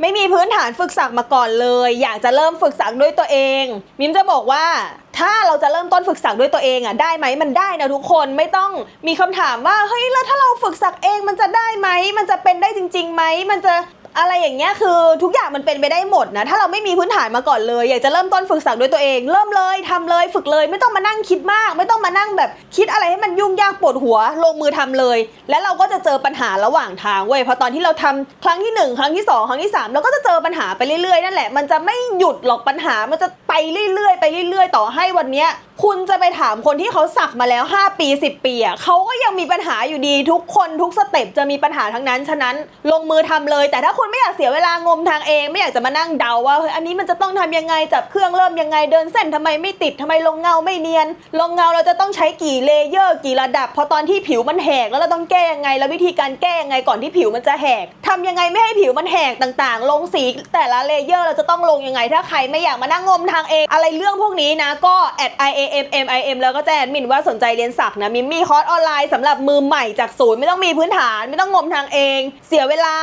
ไม่มีพื้นฐานฝึกสักมาก่อนเลย อยากจะเริ่มฝึกสักด้วยตัวเอง มิมจะบอกว่าถ้าเราจะเริ่มต้นฝึกสักด้วยตัวเองอะได้ไหมมันได้นะทุกคนไม่ต้องมีคำถามว่าเฮ้ยแล้วถ้าเราฝึกสักเองมันจะได้ไหมมันจะเป็นได้จริงๆไหมมันจะ อะไรอย่างเงี้ยคือทุกอย่างมันเป็นไปได้หมดนะถ้าเราไม่มีพื้นฐานมาก่อนเลย อยากจะเริ่มต้นฝึกสักด้วยตัวเอง เริ่มเลยทำเลยฝึกเลย ไม่ต้องมานั่งคิดมาก ไม่ต้องมานั่งแบบคิดอะไรให้มันยุ่งยากปวดหัว ลงมือทำเลย แล้วเราก็จะเจอปัญหาระหว่างทางเว้ยเพราะตอนที่เราทำครั้งที่หนึ่งครั้งที่สองครั้งที่สามเราก็จะเจอปัญหาไปเรื่อยๆนั่นแหละมันจะไม่หยุดหรอกปัญหามันจะไปเรื่อยๆไปเรื่อย ๆ ต่อให้วันเนี้ย คุณจะไปถามคนที่เขาสักมาแล้ว 5 ปี 10 ปีอะเขาก็ยังมีปัญหาอยู่ดีทุกคนทุกสเต็ปจะมีปัญหาทั้งนั้น ฉะนั้นลงมือทำเลย แต่ถ้าคุณไม่อยากเสียเวลางมทางเอง ไม่อยากจะมานั่งเดาว่าเฮ้ยอันนี้มันจะต้องทำยังไงจับเครื่องเริ่มยังไงเดินเส้นทำไมไม่ติดทำไมลงเงาไม่เนียน ลงเงาเราจะต้องใช้กี่เลเยอร์กี่ระดับ พอตอนที่ผิวมันแหกแล้วเราต้องแก้ยังไง แล้ววิธีการแก้ยังไงก่อนที่ผิวมันจะแหกทำยังไงไม่ให้ผิวมันแหกต่างๆ ลงสีแต่ละเลเยอร์เราจะต้องลงยังไง ถ้าใครไม่อยากมานั่งงมทางเองอะไรเรื่องพวกนี้นะก็ at i a m m i m แล้วก็แจ้งแอดมินว่าสนใจเรียนสักนะมิมมีคอร์สออนไลน์สำหรับมือใหม่จากศูนย์ไม่ต้องมีพื้นฐานไม่ต้องงมทางเอง เสียเวลา